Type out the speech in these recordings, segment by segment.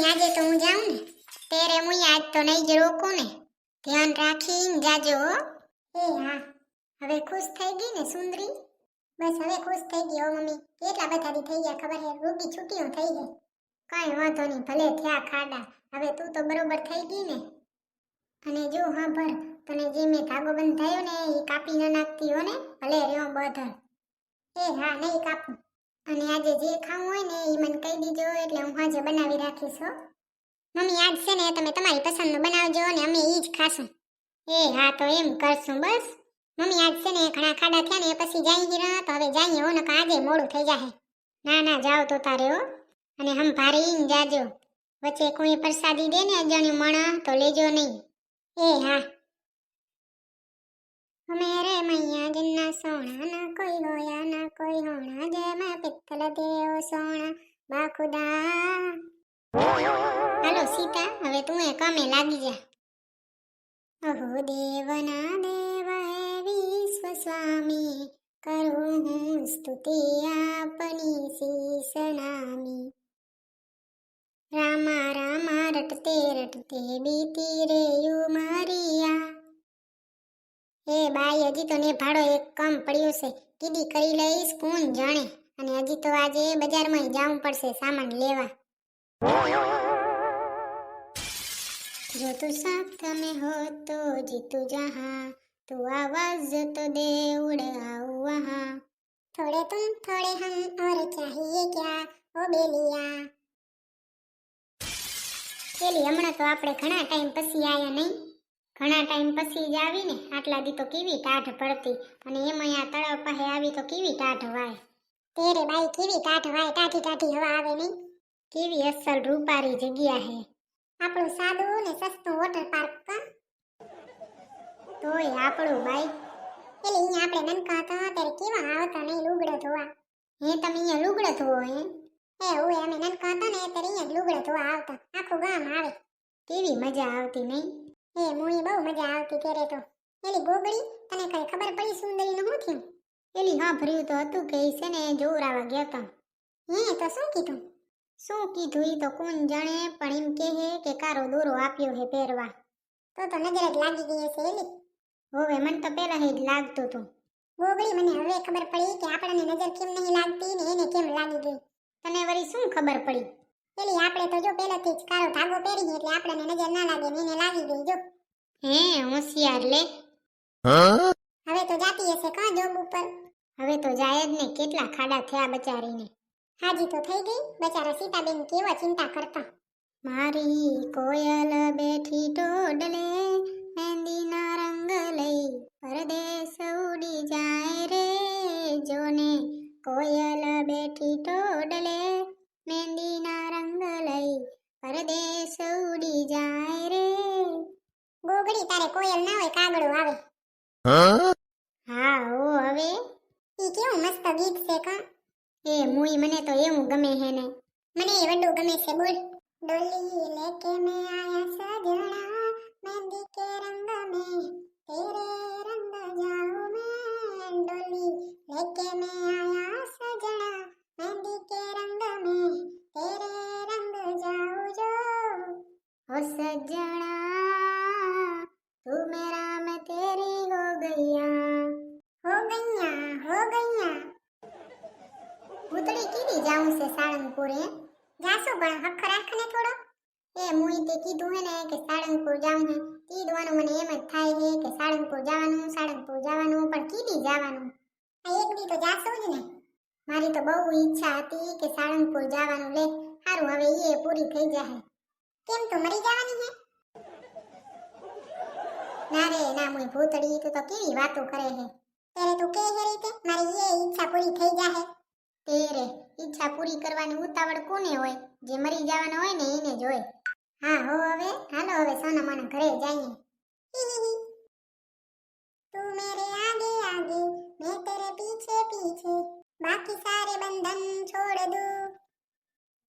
Mummy આજે તો હું જાઉં ને તેરે હું આજ તો નહીં જ રોકું ને. ધ્યાન રાખીને જાજો એ હા, હવે ખુશ થઈ ગઈ ને સુંદરી? બસ હવે ખુશ થઈ ગઈ હો મમ્મી. કેટલા બધા દી થઈ ગયા ખબર હે રૂપી છૂટીઓ થઈ ગઈ. કાંઈ વાંધો નહીં, ભલે થયા ખાડા. હવે તું તો બરોબર થઈ ગઈ ને. અને જો હા, ભર, તને જે મેં ધાગો બંધાયો ને, એ કાપી ન નાખતી હો ને. ભલે રહ્યો બધર એ હા, નહીં કાપું. અને આજે જે ખાવું હોય ને એ મને કહી દીજો, એટલે હું આજે બનાવી રાખીશ મમ્મી, આજ છે ને તમે તમારી પસંદનું બનાવજો ને અમે એ જ ખાશું. એ હા, તો એમ કરશું, બસ. મમ્મી, આજ છે ને ઘણા ખાડા થયા ને પછી જાય હીરા તો હવે જઈએ હો નકર આજે મોડું થઈ જાય ના ના, જાઓ તો તારે, હો. અને હમ ભારે ઈન જાજો. વચ્ચે કોઈ પ્રસાદી દે ને અજાણ્યું મણા, તો લેજો નહીં. એ હા. મૈયા જન્ના સોણા ના કોઈ હોયા ના કોઈ હોણા જય માં પિત્તલ દેવ સોણા બાખુદા હાલો સીતા હવે તું એ કામે લાગી જા અહો દેવના દેવ હે વિશ્વ સ્વામી કરું હું સ્તુતિ આપની શીશ નામી રામા રામા રટતે રટતે બીતી રે યુ મારિયા એ બાઈ, હજી તો ને ભાડો એક કમ પડ્યો છે. કીડી કરી લઈશ, કોણ જાણે? અને હજી તો આજે બજારમાં જવું પડશે, સામાન લેવા. જો તું સાથ મે હો, તો જીતું જહા. તું આવાજ તો દે, ઉડ આઉ વહા. થોડે તુમ થોડે હમ, ઓર ચાહીએ ક્યા? ઓ બેલિયા. પેલી હમણાં તો આપણે ઘણા ટાઈમ પછી આયા નહીં? ઘણા ટાઈમ પછી જ આવીને આટલા દી તો કેવી ટાઢ પડતી અને એમાં આ તળાવ પાસે આવી તો કેવી ટાઢ વાય. તેરે બાઈ, કેવી ટાઢ વાય, ટાઢી ટાઢી હવા આવે નહીં. કેવી અસલ રૂપારી જગ્યા હે. આપણું સાદું ને સસ્તું વોટર પાર્ક કા. તોય આપણું બાઈ. એટલે અહીંયા આપણે નનકા હતા, ત્યારે કેવા આવતા નહીં લુગડો ધોવા. હે, તમે અહીંયા લુગડો ધોવો હે? એ ઓય અમે નનકા હતા ને, ત્યારે અહીંયા લુગડો ધોવા આવતા. આખું ગામ આવે. કેવી મજા આવતી નહીં. એ મુઈ બહુ મજા આવતી ત્યારે તો. એલી ગોગડી તને કઈ ખબર પડી સુંદરીનું શું થયું? એલી હા ભર્યું તો હતું કે છે ને જોવરાવા ગયા હતા હે, તો શું કીધું? શું કીધું ઈ તો કોણ જાણે, પણ એમ કહે હે કે કારો દોરો આપ્યો હે પહેરવા. તો તો નજર જ લાગી ગઈ હશે એલી. હોવે, મને તો પહેલા જ લાગતું હતું. ગોગડી મને હવે ખબર પડી કે આપણને નજર કેમ નહીં લાગતી ને એને કેમ લાગી ગઈ? તને વળી શું ખબર પડી? પેલી આપણે તો જો પહેલેથી જ કાળો ધાગો પહેરી એટલે આપણને નજર ના લાગે ને એને લાગી ગઈ જો. હે હોશિયાર લે. હવે તો જાતી હશે કા જોબ ઉપર? હવે તો જાય જ ને કેટલા ખાડા થયા બચારીને. હાજી તો થઈ ગઈ બચારા સીતાબેન કેવા ચિંતા કરતા. મારી કોયલ બેઠી ટોડલે. ગીત છે કા? એ મુઈ મને તો એવું ગમે હે ને. મને એ વડું ગમે છે બોલ. ડોલી લેકે મે આયા સજણા મહેંદી કે રંગ મે તેરે રંગ જાઉં મે. ડોલી લેકે મે આયા સજણા મહેંદી કે રંગ મે તેરે રંગ જાઉં જો. ઓ સજણા જાઉં છે સાળંગપુર. હે જાશું પણ હખ રાખ ને થોડો? એ મુઈ તે કીધું હે ને કે સાળંગપુર જાઉં હે. કીધવાનું મને એમ જ થાય છે કે સાળંગપુર જવાનું સાળંગપુર જવાનું, પણ કીધી જવાનું? આ એક દી તો જાશું જ ને. મારી તો બહુ ઈચ્છા હતી કે સાળંગપુર જવાનું લે. સારું હવે એ પૂરી થઈ જાય કેમ તું મરી જવાની હે? ના રે, ના મુઈ ભૂતડી, તું તો કેવી વાતો કરે હે? ત્યારે તું કે હે રીતે? મારી એ ઈચ્છા પૂરી થઈ જાહે. તેરે ઈચ્છા પૂરી કરવાની ઉતાવળ કોને હોય જે મરી જવાનો હોય ને એને જ હોય હા હો હવે હાલો હવે સોના માના ઘરે જઈએ તું મેરે આગે આગે मैं तेरे पीछे पीछे बाकी सारे बंधन छोड़ दूं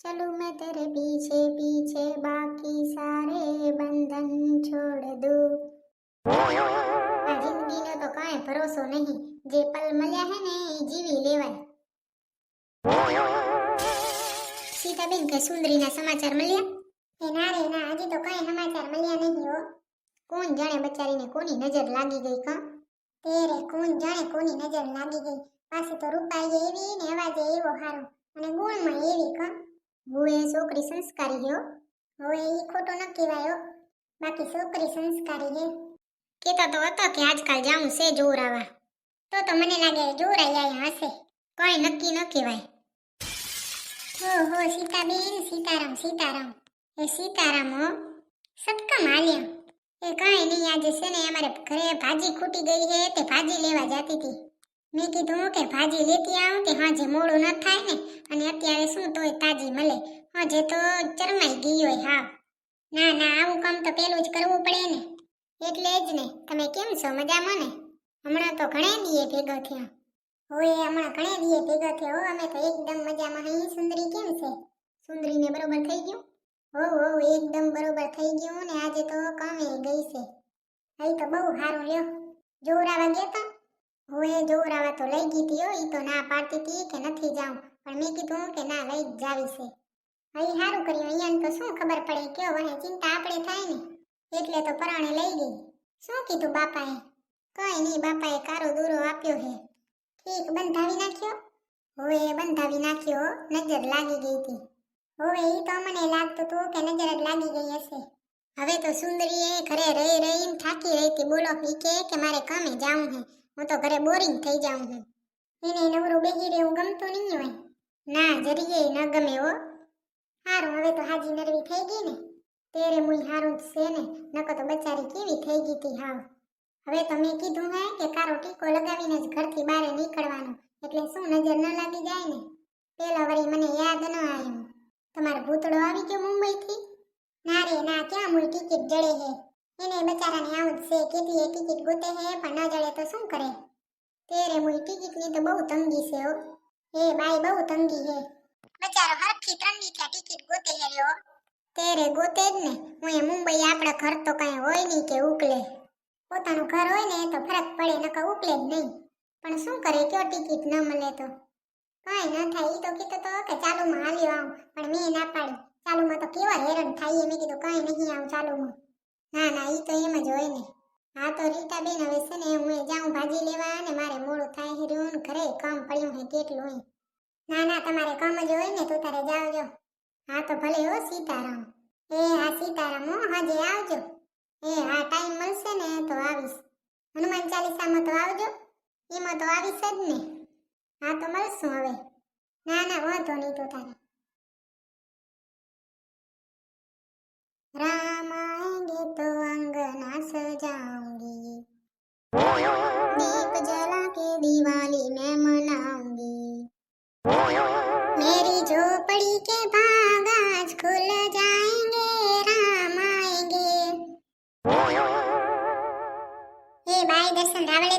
चलूं मैं तेरे पीछे पीछे बाकी सारे बंधन छोड़ दूं આ જિંદગીનો તો કાંઈ ભરોસો નહીં જે પલ મળ્યા હે ને એ જીવી લેવાય સીતાબેન કે સુંદરીના સમાચાર મળ્યા? એ ના રે, ના, હજી તો કઈ સમાચાર મળ્યા નહીં હો. કોણ જાણે બચારીને કોની નજર લાગી ગઈ, કા? તેરે કોણ જાણે કોની નજર લાગી ગઈ? પાછી તો રૂપાઈ એવી ને અવાજે એવો હારો. અને ગુણમાં એવી, કા? હું એ છોકરી સંસ્કારી હો હવે એ ખોટો ન કહેવાયો બાકી છોકરી સંસ્કારી હે. કેતા તો હતો કે આજકાલ જાઉં છે જોરાવા તો તો મને લાગે જોરાઈ આયા હશે. કોઈ નક્કી ન કહેવાય. હો હો સીતાબેન, સીતારામ સીતારામ. એ સીતારામ હો સત્કમ હાલ્યા એ કાંઈ નહીં, આજે છે ને અમારે ઘરે ભાજી ખૂટી ગઈ છે, તે ભાજી લેવા જતી હતી. મેં કીધું કે ભાજી લેતી આવું, કે હાજે મોડું ન થાય ને, અને અત્યારે શું તોય તાજી મળે. હાજે તો ચરમાઈ ગઈ હોય, હા. ના ના, આવું કામ તો પેલું જ કરવું પડે ને. એટલે જ ને. તમે કેમ છો? મજામાં ને? હમણાં તો ઘણા દીએ ભેગો થયા. હોય હમણાં ઘણે દીએ ભેગો થયો અમે તો એકદમ મજામાં હઈ સુંદરી કેમ છે? સુંદરીને બરોબર થઈ ગયું? હો હો, એકદમ બરોબર થઈ ગયું ને આજે તો કામે ગઈ છે. હઈ તો બહુ સારું લ્યો જોરાવા ગયા તા? હોય જોરાવા તો લઈ ગઈ તી હો, ઈ તો ના પાડતી હતી કે નથી જાઉં. પણ મેં કીધું કે ના લઈ જ જાવી છે. હઈ સારું કર્યું. અહીંયા તો શું ખબર પડે? કયો વહે ચિંતા આપણે થાય ને. એટલે તો પરાણે લઈ ગઈ. શું કીધું બાપાએ? કઈ નહીં, બાપાએ કારો દૂરો આપ્યો હે ઠીક બંધાવી નાખ્યો? હવે, બંધાવી નાખ્યો. નજર લાગી ગઈ હતી. હવે એ તો મને લાગતું હતું કે નજર જ લાગી ગઈ હશે. હવે તો સુંદરીએ ઘરે રહી રહીને થાકી રહી હતી. બોલો, ઈ કે મારે કામે જાવું હે? હું તો ઘરે બોરિંગ થઈ જાઉં હું. એને નવરું બેહી રહેવું ગમતું નહીં હોય. ના, જરીએ ન ગમે હો. હારું, હવે તો હાજી નરવી થઈ ગઈ ને. તેરે મુઈ હારું જ છે ને. નકો તો બચારી કેવી થઈ ગઈ તી હાવ. હવે તો મેં કીધું હે કે કારો ટીકો લગાવીને જ ઘરથી બહાર નીકળવાનું, એટલે શું નજર ન લાગી જાય ને? પેલા વળી મને યાદ ન આવ્યું. તમારો ભૂતળો આવી ગયો મુંબઈથી? ના રે, ના, ક્યાં મૂળ ટિકિટ જડે હે? એને બચારાને આવું જ છે કેટલી ટિકિટ ગોતે હે, પણ ન જડે તો શું કરે? તેરે મૂળ ટિકિટની તો બહુ તંગી છે, હો. એ બાઈ, બહુ તંગી હે. બચારો હરખી ત્રણની ત્યાં ટિકિટ ગોતે હે તેરે ગોતે જ ને, હું એ મુંબઈ આપણા ઘર તો કાંઈ હોય નહીં કે ઉકલે. પોતાનું ઘર હોય ને તો ફરક પડે, નકર ઉકલે જ નહીં. પણ શું કરે, કયો ટિકિટ ન મળે તો? કાંઈ ન થાય એ તો કીધું તો કે ચાલુમાં હાલ્યો આવું, પણ મેં ના પાડી. ચાલુમાં તો કેવા હેરાન થાય મેં કીધું કાંઈ નહીં આવું ચાલુમાં. ના ના એ તો એમ જ હોય ને. હા, તો રીટા બેન હવે છે ને, હું જાઉં ભાજી લેવા ને મારે મોડું થાય હેર્યું ઘરે કામ પડ્યું હે કેટલું હોય. ના ના, તમારે કામ જ હોય ને, તો તારે જાવજો. હા, તો ભલે હો, સીતારામ. એ, હા, સીતારામ, હો, હાજે આવજો. એ, હા ટાઈમ મળશે ને, તો આવીશ. હનુમાન ચાલીસામાં તો આવજો. એમાં તો આવીશ જ ને. હા, તો મળશું હવે. ના ના, વાંધો નહીં તો તારે.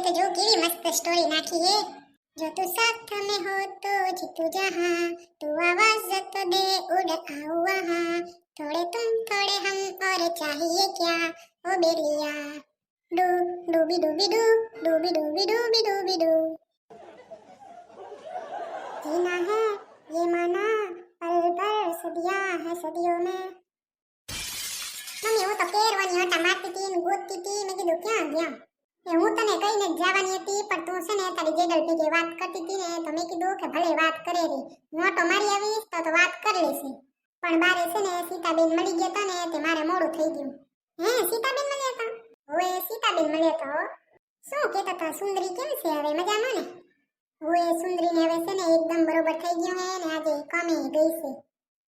તો જો કેવી મસ્ત સ્ટોરી નાખી હે જો તું સાથ में हो तो जीतू जहां तू आवाज तो दे उड़ आओ वहां थोड़े तुम थोड़े हम और चाहिए क्या ओ बेलिया डू डूबी डूबी डू डूबी डूबी डूबी डूबी डू जीना है ये माना पल पर सदियां है सदियों में મમ્મી હું તો કેરવાની હટા મારતી હતી ને ગોતતી હતી મેં કીધું ક્યાં ગયા એ હું તને કહીને જ જવાની હતી, પણ તું છે ને તારી જેડલ ભેગી વાત કરતી હતી ને, તો મેં કીધું કે ભલે વાત કરે રે. ઓટો મારી આવીશ તો તો વાત કરી લેશે પણ મારે છે ને સીતાબેન મળી ગયા તા ને, તે મારે મોડું થઈ ગયું. હે, સીતાબેન મળ્યા તા હવે સીતાબેન મળ્યા હતા શું કહેતા તા સુંદરી કેમ છે હવે? મજામાં ને? હવે સુંદરીને હવે છે ને એકદમ બરોબર થઈ ગયું હે ને, આજે કામે ગઈ છે.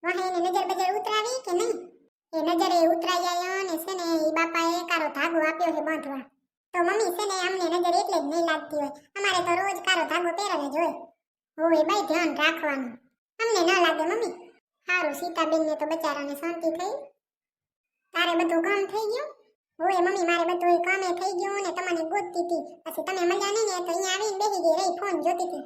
વહે એને નજર બજર ઉતરાવી કે નહીં? એ નજરે ઉતરાઈ આવ્યો ને છે ને એ બાપાએ કારો ધાગો આપ્યો છે બાંધવા. તો મમ્મી છે ને અમને નજર એટલે જ નહીં લાગતી હોય. અમારે તો રોજ કારો ધાગો પહેરેલો જ હોય. ભાઈ ધ્યાન રાખવાનું. અમને ન લાગે મમ્મી. સારું સીતાબેન ને તો બચારાને શાંતિ થઈ. તારે બધું કામ થઈ ગયું? હોય મમ્મી મારે બધું કામે થઈ ગયું ને તમને ગોતતી હતી પછી તમે મજા નહીં ને તો અહીંયા આવીને બેસી ગઈ રહી, ફોન જોતી હતી.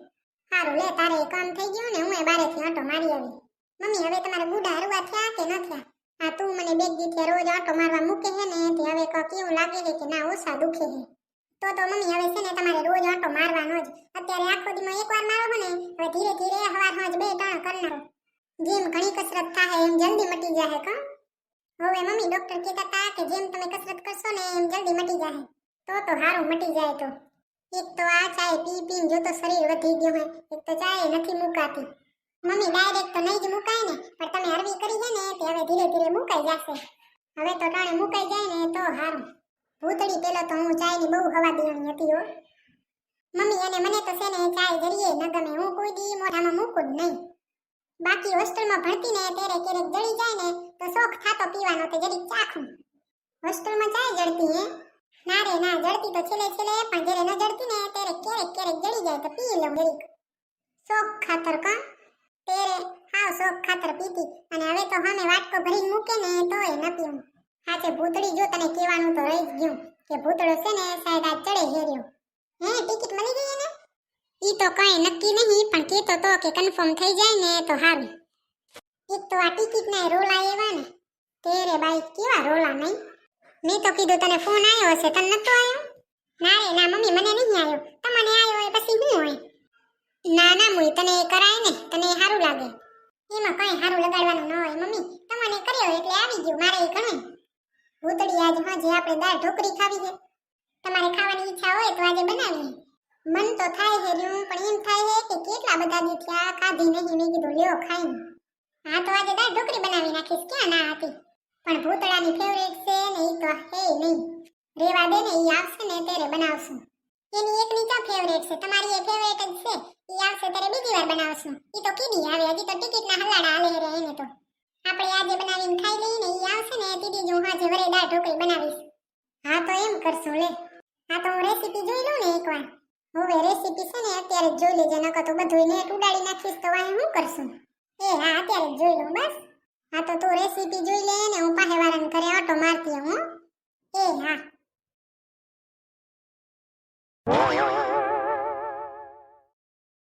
સારું લે, તારે કામ થઈ ગયું ને હું બારેથી આંટો મારી આવી. મમ્મી, હવે તમારે બુડા હરવા થયા કે ન થયા? આ તું મને બે દીથી રોજ આંટો મારવા મૂકે છે ને, તે હવે કેવું લાગે છે કે ના, ઓછા દુખે છે. તો તો મમ્મી, હવે છે ને તમારે રોજ આંટો મારવાનો જ. અત્યારે આખો દીમાં એકવાર મારો ને, હવે ધીરે ધીરે હવાર હોજ બે ત્રણ કરનારો. જેમ ઘણી કસરત થાય એમ જલ્દી મટી જાય કા. હવે મમ્મી ડોક્ટર કહેતા હતા કે જેમ તમે કસરત કરશો ને, એમ જલ્દી મટી જાય તો તો હારું, મટી જાય તો. એક તો આ ચાય પી પીને જો તો શરીર વધી ગયું હોય, એક તો ચાય નથી મુકાતી. મમ્મી ડાયરેક્ટ તો નહીં જ મુકાય ને, પણ તમે હરવી કરી છે ને, તે હવે ધીરે ધીરે મુકાઈ જશે. હવે તો ટાણે મુકાઈ જાય ને, તો હારું. ભૂતળી પેલો તો હું ચાયની બહુ હવા દેવાની હતી હો. મમ્મી, અને મને તો છે ને ચાય જરીએ ન ગમે હું કોઈ દી મોઢામાં મૂકું જ નહીં. બાકી હોસ્ટેલમાં ભણતી ને, ત્યારે ક્યારેક જડી જાય ને, તો શોખ થાતો પીવાનો તે જરીક ચાખું. હોસ્ટેલમાં ચાય જડતી હે? ના રે, ના જડતી તો છેલ્લે છેલ્લે, પણ જ્યારે ન જડતી ને, ત્યારે ક્યારેક ક્યારેક જડી જાય તો પી લઉં જરીક. શોખ ખાતર કા? તેરે હાવ શોખ ખાતર પીતી અને હવે તો હમે વાટકો ભરીને મૂકે ને તોય ન પીવું. હાચે ભૂતળી જો તને કહેવાનું તો રહી જ ગયું કે ભૂતળો છે ને સાહેબ આ ચડે હેર્યો. હે, ટિકિટ મળી ગઈ એને? ઈ તો કઈ નક્કી નહીં, પણ કહેતો તો કે કન્ફર્મ થઈ જાય ને તો હારું. એક તો આ ટિકિટ ના રોલા એવા ને. તેરે બાઈ કેવા રોલા નહીં? મેં તો કીધું તને ફોન આવ્યો હશે, તને નતો આવ્યો ના રે, ના, મમ્મી મને નહીં આવ્યો તમને આવ્યો હોય પછી હું હોય? ના ના, મુઈ, તને એ કરાય ને, તને સારું લાગે. એમાં કઈ સારું લગાડવાનું ન હોય, મમ્મી, તમને કર્યો એટલે આવી ગયું, મારે એ ઘણું ભૂતળી આજ હાજે આપણે દાળ ઢોકળી ખાવી છે, તમારે ખાવાની ઈચ્છા હોય તો આજે બનાવીએ. મન તો થાય છે રહ્યું, પણ એમ થાય છે કે કેટલા બધા દી થયા ખાધી નહીં, મેં કીધું, લ્યો, ખાઈ હા, તો આજે દાળ ઢોકળી બનાવી નાખીશ, ક્યાં ના હતી. પણ ભૂતળાની ફેવરેટ છે ને એ તો હે નહીં. રેવા દે ને એ આવશે ને, ત્યારે બનાવશું. એની એક નીચા ફેવરેટ છે? તમારી એ ફેવરેટ જ છે? ઈ આવશે ત્યારે બીજી વાર બનાવશું. ઈ તો કીધી આવે, હજી તો ટિકિટના હલાડા હાલે રે એને તો. આપણે આજે બનાવીને ખાઈ લઈએ ને ઈ આવશે ને દીદી જો હાજે વરે ઢોકળી બનાવીશ. હા તો એમ કરશું, લે. હા તો હું રેસીપી જોઈ લઉં ને એકવાર. હવે રેસીપી છે ને અત્યારે જ જોઈ લેજે, નકર તો બધું નેટ ઉડાડી નાખીશ તો વાંહે શું કરશું? એ હા, અત્યારે જ જોઈ લઉં, બસ. હા તો તું રેસીપી જોઈ લે ને, હું પાસે વાળાને